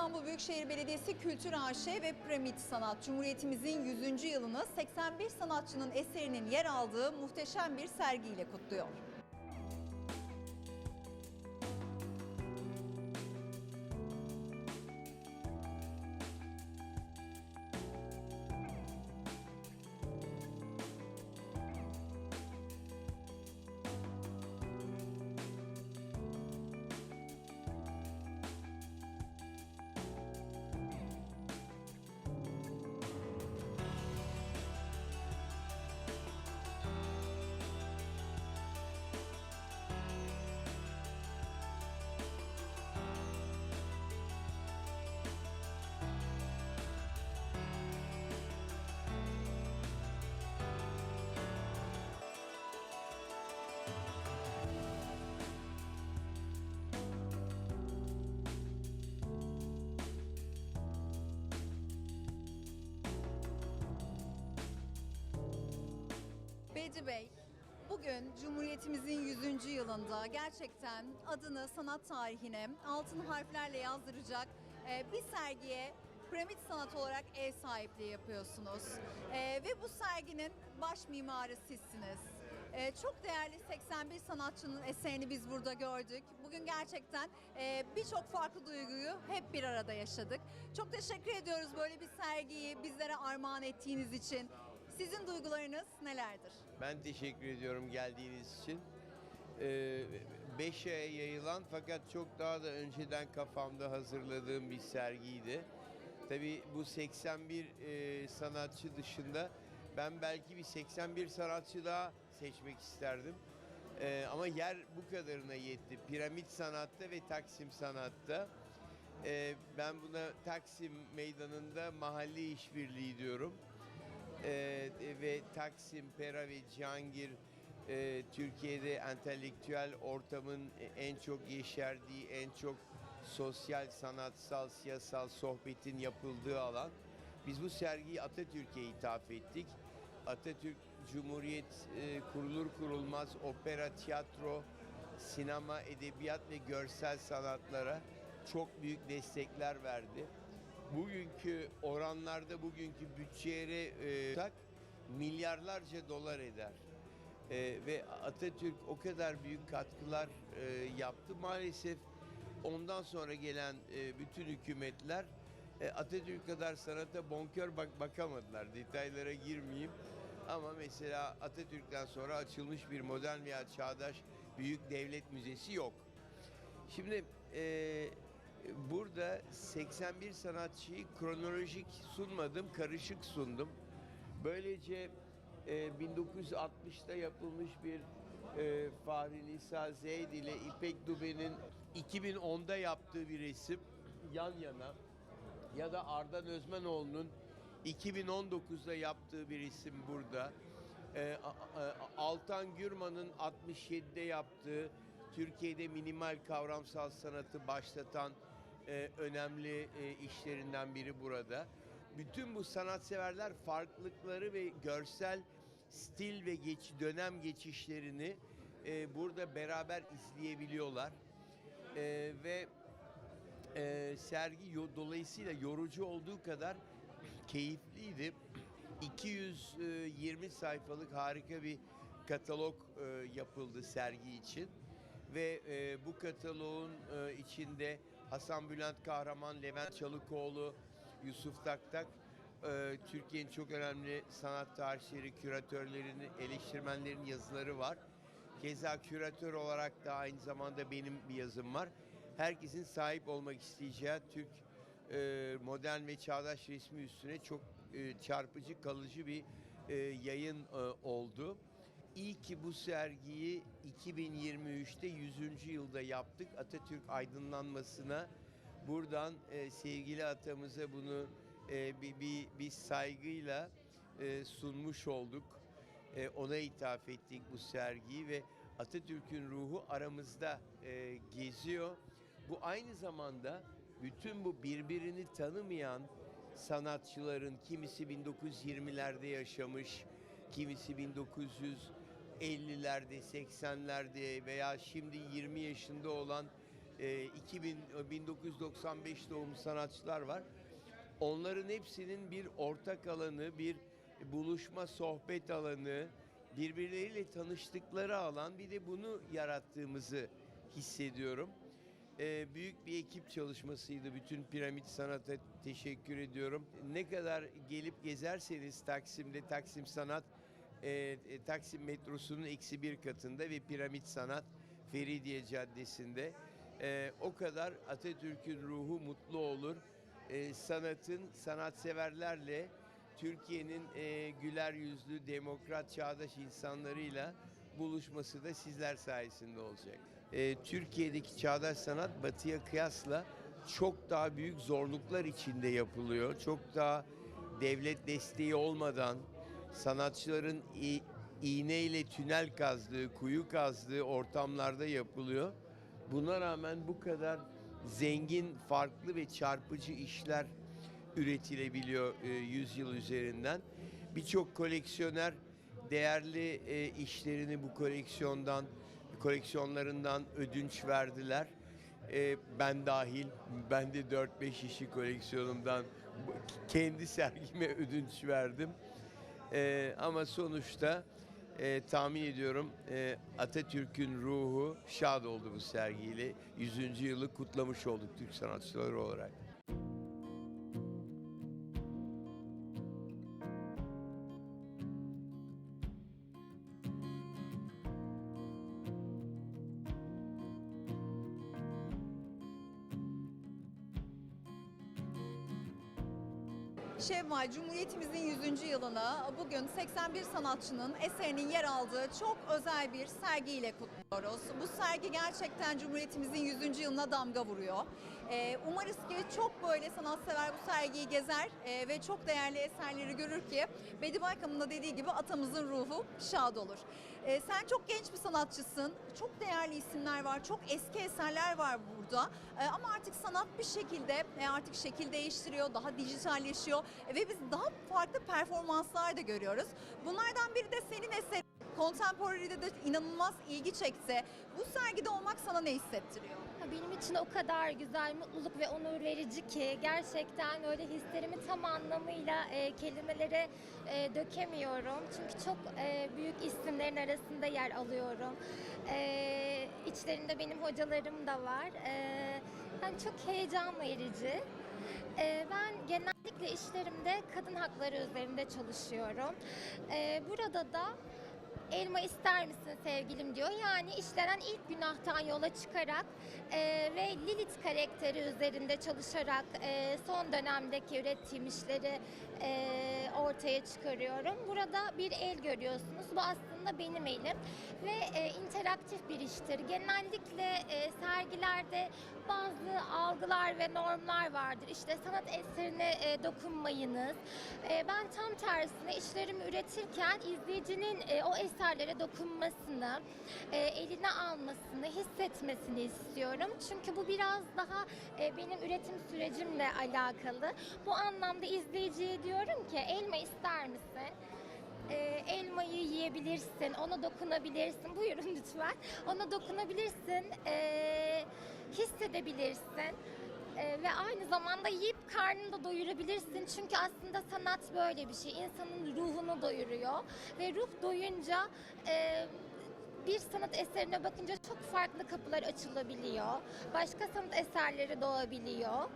İstanbul Büyükşehir Belediyesi Kültür AŞ ve Piramit Sanat Cumhuriyetimizin 100. yılını 81 sanatçının eserinin yer aldığı muhteşem bir sergiyle kutluyor. Bedi Bey, bugün Cumhuriyetimizin 100. yılında gerçekten adını sanat tarihine altın harflerle yazdıracak e, bir sergiye piramit sanat olarak ev sahipliği yapıyorsunuz. E, ve bu serginin baş mimarı sizsiniz. E, çok değerli 81 sanatçının eserini biz burada gördük. Bugün gerçekten e, birçok farklı duyguyu hep bir arada yaşadık. Çok teşekkür ediyoruz böyle bir sergiyi bizlere armağan ettiğiniz için. Sizin duygularınız nelerdir? Ben teşekkür ediyorum geldiğiniz için. 5 aya yayılan fakat çok daha da önceden kafamda hazırladığım bir sergiydi. Tabii bu 81 e, sanatçı dışında ben belki bir 81 sanatçı daha seçmek isterdim. E, ama yer bu kadarına yetti. Piramit sanatta ve Taksim sanatta. E, ben buna Taksim meydanında mahalli işbirliği diyorum. Ee, ve Taksim, Pera ve Cihangir e, Türkiye'de entelektüel ortamın en çok yeşerdiği, en çok sosyal, sanatsal, siyasal sohbetin yapıldığı alan. Biz bu sergiyi Atatürk'e ithaf ettik. Atatürk Cumhuriyet e, kurulur kurulmaz opera, tiyatro, sinema, edebiyat ve görsel sanatlara çok büyük destekler verdi bugünkü oranlarda bugünkü bütçeye tak milyarlarca dolar eder. E, ve Atatürk o kadar büyük katkılar e, yaptı. Maalesef ondan sonra gelen e, bütün hükümetler e, Atatürk kadar sanata bonkör bak bakamadılar. Detaylara girmeyeyim. Ama mesela Atatürk'ten sonra açılmış bir modern veya çağdaş büyük devlet müzesi yok. Şimdi e, burada 81 sanatçıyı kronolojik sunmadım, karışık sundum. Böylece e, 1960'ta yapılmış bir e, Fahri Nisa Zeyd ile İpek Dube'nin 2010'da yaptığı bir resim yan yana ya da Ardan Özmenoğlu'nun 2019'da yaptığı bir resim burada. E, a- Altan Gürman'ın 67'de yaptığı Türkiye'de minimal kavramsal sanatı başlatan e, önemli e, işlerinden biri burada. Bütün bu sanatseverler farklılıkları ve görsel stil ve geç, dönem geçişlerini e, burada beraber izleyebiliyorlar. E, ve e, sergi yo- dolayısıyla yorucu olduğu kadar keyifliydi. 220 sayfalık harika bir katalog e, yapıldı sergi için ve e, bu kataloğun e, içinde Hasan Bülent Kahraman, Levent Çalıkoğlu, Yusuf Taktak e, Türkiye'nin çok önemli sanat tarihçileri, küratörlerinin, eleştirmenlerin yazıları var. Keza küratör olarak da aynı zamanda benim bir yazım var. Herkesin sahip olmak isteyeceği Türk e, modern ve çağdaş resmi üstüne çok e, çarpıcı, kalıcı bir e, yayın e, oldu. İyi ki bu sergiyi 2023'te 100. yılda yaptık. Atatürk aydınlanmasına buradan e, sevgili atamıza bunu e, bir, bir, bir saygıyla e, sunmuş olduk. E, ona ithaf ettik bu sergiyi ve Atatürk'ün ruhu aramızda e, geziyor. Bu aynı zamanda bütün bu birbirini tanımayan sanatçıların kimisi 1920'lerde yaşamış, kimisi 1950'lerde, 80'lerde veya şimdi 20 yaşında olan e, 2000 1995 doğumlu sanatçılar var. Onların hepsinin bir ortak alanı, bir buluşma sohbet alanı, birbirleriyle tanıştıkları alan bir de bunu yarattığımızı hissediyorum. Ee, büyük bir ekip çalışmasıydı. Bütün Piramit Sanat'a teşekkür ediyorum. Ne kadar gelip gezerseniz Taksim'de Taksim Sanat, e, e, Taksim metrosunun eksi bir katında ve Piramit Sanat Feridiye Caddesi'nde e, o kadar Atatürk'ün ruhu mutlu olur. E, sanatın sanatseverlerle Türkiye'nin e, güler yüzlü, demokrat, çağdaş insanlarıyla buluşması da sizler sayesinde olacak. E, Türkiye'deki çağdaş sanat batıya kıyasla çok daha büyük zorluklar içinde yapılıyor. Çok daha devlet desteği olmadan sanatçıların iğneyle tünel kazdığı, kuyu kazdığı ortamlarda yapılıyor. Buna rağmen bu kadar zengin, farklı ve çarpıcı işler üretilebiliyor e, 100 yıl üzerinden. Birçok koleksiyoner değerli e, işlerini bu koleksiyondan, koleksiyonlarından ödünç verdiler. E, ben dahil, ben de 4-5 işi koleksiyonumdan kendi sergime ödünç verdim. E, ama sonuçta e, tahmin ediyorum e, Atatürk'ün ruhu şad oldu bu sergiyle. 100. yılı kutlamış olduk Türk sanatçıları olarak. Şevval, Cumhuriyetimizin 100. yılını bugün 81 sanatçının eserinin yer aldığı çok özel bir sergiyle kutluyoruz. Bu sergi gerçekten Cumhuriyetimizin 100. yılına damga vuruyor. Ee, umarız ki çok böyle sanatsever bu sergiyi gezer e, ve çok değerli eserleri görür ki Bedi Baykam'ın da dediği gibi atamızın ruhu şad olur. Ee, sen çok genç bir sanatçısın, çok değerli isimler var, çok eski eserler var burada. Ee, ama artık sanat bir şekilde e, artık şekil değiştiriyor, daha dijitalleşiyor E, ve biz daha farklı performanslar da görüyoruz. Bunlardan biri de senin eserin. Contemporary'de de inanılmaz ilgi çekti. Bu sergide olmak sana ne hissettiriyor? Benim için o kadar güzel, mutluluk ve onur verici ki gerçekten öyle hislerimi tam anlamıyla e, kelimelere e, dökemiyorum. Çünkü çok e, büyük isimlerin arasında yer alıyorum. E, içlerinde benim hocalarım da var. E, yani çok heyecan verici. E, ben genellikle işlerimde kadın hakları üzerinde çalışıyorum. E, burada da elma ister misin sevgilim diyor. Yani işlenen ilk günahtan yola çıkarak e, ve Lilith karakteri üzerinde çalışarak e, son dönemdeki ürettiğim işleri e, ortaya çıkarıyorum. Burada bir el görüyorsunuz. Bu aslında benim elim ve e, interaktif bir iştir. Genellikle e, sergilerde bazı algılar ve normlar vardır. İşte sanat eserine e, dokunmayınız. E, ben tam tersine işlerimi üretirken izleyicinin e, o eserlere dokunmasını, e, eline almasını, hissetmesini istiyorum. Çünkü bu biraz daha e, benim üretim sürecimle alakalı. Bu anlamda izleyiciye diyorum ki elma ister misin? E, elmayı yiyebilirsin, ona dokunabilirsin. Buyurun lütfen. Ona dokunabilirsin, e, hissedebilirsin. E, ve aynı zamanda yiyip karnını da doyurabilirsin. Çünkü aslında sanat böyle bir şey. İnsanın ruhunu doyuruyor. Ve ruh doyunca e, bir sanat eserine bakınca çok farklı kapılar açılabiliyor. Başka sanat eserleri doğabiliyor.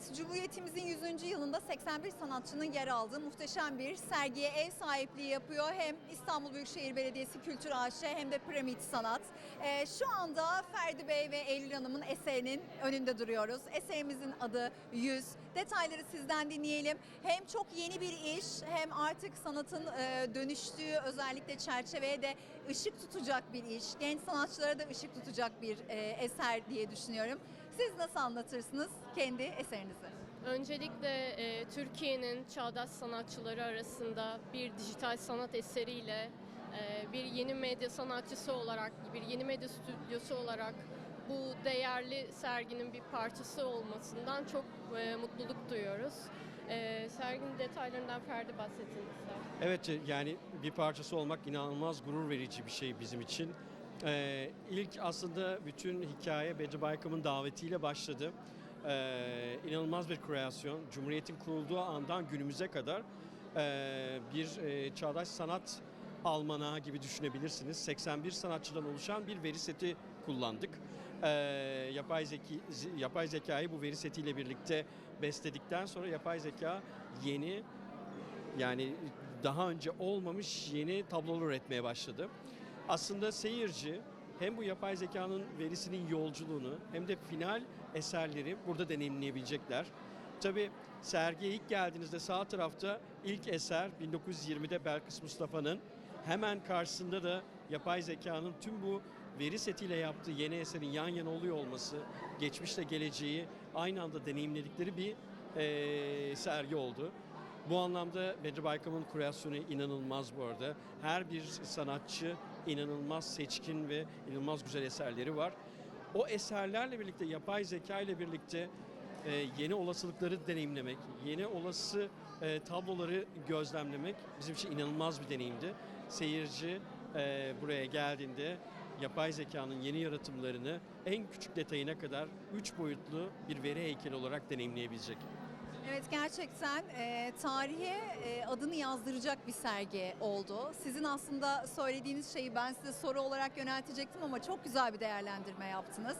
Evet, Cumhuriyetimizin 100. yılında 81 sanatçının yer aldığı muhteşem bir sergiye ev sahipliği yapıyor. Hem İstanbul Büyükşehir Belediyesi Kültür AŞ hem de Piramit Sanat. Ee, şu anda Ferdi Bey ve Eylül Hanım'ın eserinin önünde duruyoruz. Eserimizin adı 100. Detayları sizden dinleyelim. Hem çok yeni bir iş hem artık sanatın e, dönüştüğü özellikle çerçeveye de ışık tutacak bir iş. Genç sanatçılara da ışık tutacak bir e, eser diye düşünüyorum. Siz nasıl anlatırsınız kendi eserinizi? Öncelikle e, Türkiye'nin çağdaş sanatçıları arasında bir dijital sanat eseriyle e, bir yeni medya sanatçısı olarak, bir yeni medya stüdyosu olarak bu değerli serginin bir parçası olmasından çok e, mutluluk duyuyoruz. E, serginin detaylarından Ferdi bahsetsin ister. Evet yani bir parçası olmak inanılmaz gurur verici bir şey bizim için. Ee, ilk aslında bütün hikaye Bedri Baykam'ın davetiyle başladı. Ee, inanılmaz bir kreasyon. Cumhuriyet'in kurulduğu andan günümüze kadar ee, bir e, çağdaş sanat almanağı gibi düşünebilirsiniz. 81 sanatçıdan oluşan bir veri seti kullandık. Ee, yapay, zeki, yapay zekayı bu veri setiyle birlikte besledikten sonra yapay zeka yeni yani daha önce olmamış yeni tablolar üretmeye başladı. Aslında seyirci hem bu yapay zekanın verisinin yolculuğunu hem de final eserleri burada deneyimleyebilecekler. Tabi sergiye ilk geldiğinizde sağ tarafta ilk eser 1920'de Belkıs Mustafa'nın hemen karşısında da yapay zekanın tüm bu veri setiyle yaptığı yeni eserin yan yana oluyor olması, geçmişle geleceği aynı anda deneyimledikleri bir eee, sergi oldu. Bu anlamda Bedri Baykam'ın kreasyonu inanılmaz bu arada. Her bir sanatçı inanılmaz seçkin ve inanılmaz güzel eserleri var. O eserlerle birlikte yapay zeka ile birlikte e, yeni olasılıkları deneyimlemek, yeni olası e, tabloları gözlemlemek bizim için inanılmaz bir deneyimdi. Seyirci e, buraya geldiğinde yapay zekanın yeni yaratımlarını en küçük detayına kadar üç boyutlu bir veri heykeli olarak deneyimleyebilecek. Evet gerçekten e, tarihe e, adını yazdıracak bir sergi oldu. Sizin aslında söylediğiniz şeyi ben size soru olarak yöneltecektim ama çok güzel bir değerlendirme yaptınız.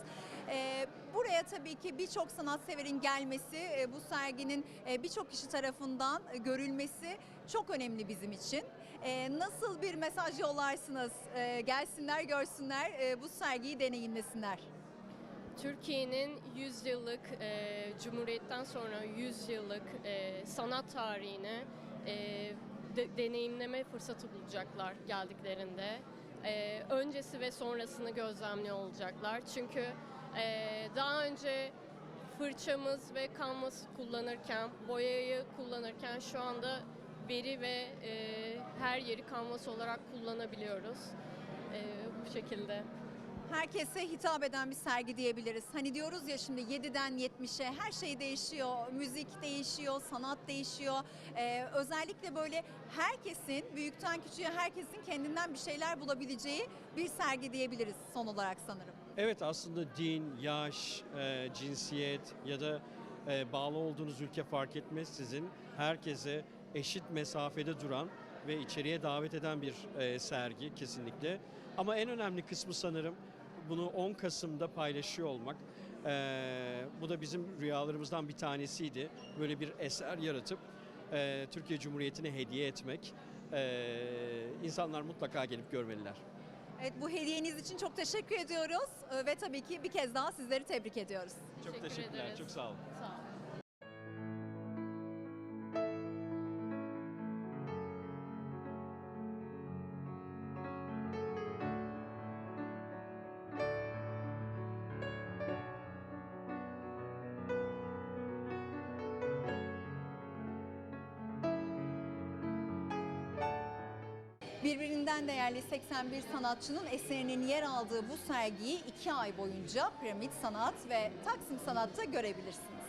E, buraya tabii ki birçok sanatseverin gelmesi, e, bu serginin e, birçok kişi tarafından görülmesi çok önemli bizim için. E, nasıl bir mesaj yollarsınız? E, gelsinler, görsünler, e, bu sergiyi deneyimlesinler. Türkiye'nin 100 yıllık e, Cumhuriyet'ten sonra 100 yıllık e, sanat tarihini e, de- deneyimleme fırsatı bulacaklar geldiklerinde. E, öncesi ve sonrasını gözlemliyor olacaklar. Çünkü e, daha önce fırçamız ve kanvas kullanırken, boyayı kullanırken şu anda veri ve e, her yeri kanvas olarak kullanabiliyoruz. E, bu şekilde. Herkese hitap eden bir sergi diyebiliriz. Hani diyoruz ya şimdi 7'den 70'e her şey değişiyor. Müzik değişiyor, sanat değişiyor. Ee, özellikle böyle herkesin, büyükten küçüğe herkesin kendinden bir şeyler bulabileceği bir sergi diyebiliriz son olarak sanırım. Evet aslında din, yaş, e, cinsiyet ya da e, bağlı olduğunuz ülke fark etmeksizin herkese eşit mesafede duran ve içeriye davet eden bir e, sergi kesinlikle. Ama en önemli kısmı sanırım bunu 10 Kasım'da paylaşıyor olmak. E, bu da bizim rüyalarımızdan bir tanesiydi. Böyle bir eser yaratıp e, Türkiye Cumhuriyeti'ne hediye etmek. E, insanlar mutlaka gelip görmeliler. Evet bu hediyeniz için çok teşekkür ediyoruz ve tabii ki bir kez daha sizleri tebrik ediyoruz. Çok Teşekkür teşekkürler, ederiz. çok. Sağ olun. Birbirinden değerli 81 sanatçının eserinin yer aldığı bu sergiyi iki ay boyunca Piramit Sanat ve Taksim Sanat'ta görebilirsiniz.